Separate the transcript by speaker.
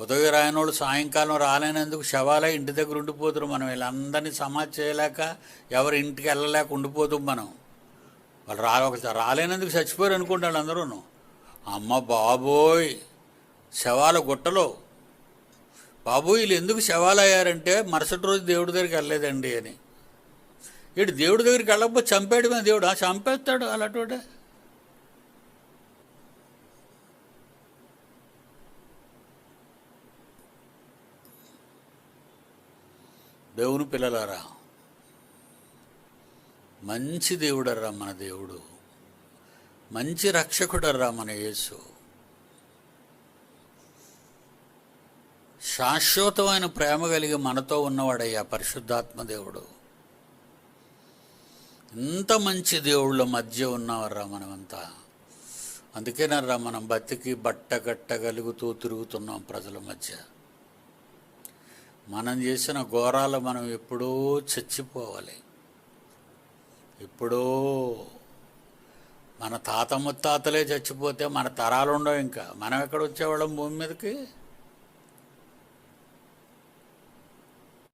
Speaker 1: ఉదయం రాయనోళ్ళు సాయంకాలం రాలేనందుకు శవాలే ఇంటి దగ్గర ఉండిపోతున్నారు మనం. వీళ్ళందరినీ సమాధి చేయలేక ఎవరి ఇంటికి వెళ్ళలేక ఉండిపోతాం మనం. వాళ్ళు రా ఒక రాలేనందుకు చచ్చిపోయారు అనుకుంటాడు వాళ్ళందరూ అమ్మ బాబోయ్ శవాల గుట్టలో. బాబు వీళ్ళు ఎందుకు శవాలు అయ్యారంటే మరుసటి రోజు దేవుడి దగ్గరికి వెళ్ళలేదండి అని. ఇటు దేవుడి దగ్గరికి వెళ్ళకపోతే చంపేయడమే దేవుడు. ఆ చంపేస్తాడు అలాంటి దేవుని పిల్లలారా మంచి దేవుడర్రా మన దేవుడు. మంచి రక్షకుడర్రా మన యేసు. శాశ్వతమైన ప్రేమ కలిగి మనతో ఉన్నవాడయ్యా పరిశుద్ధాత్మ దేవుడు. ఇంత మంచి దేవుళ్ళ మధ్య ఉన్నవర్రా మనమంతా. అందుకేనర్రా మనం బతికి బట్ట కట్టగలుగుతూ తిరుగుతున్నాం ప్రజల మధ్య. మనం చేసిన ఘోరాలు మనం ఎప్పుడూ చచ్చిపోవాలి. ఎప్పుడో మన తాత ముత్తాతలే చచ్చిపోతే మన తరాలు ఉండవు ఇంకా. మనం ఎక్కడ వచ్చేవాళ్ళం భూమి మీదకి?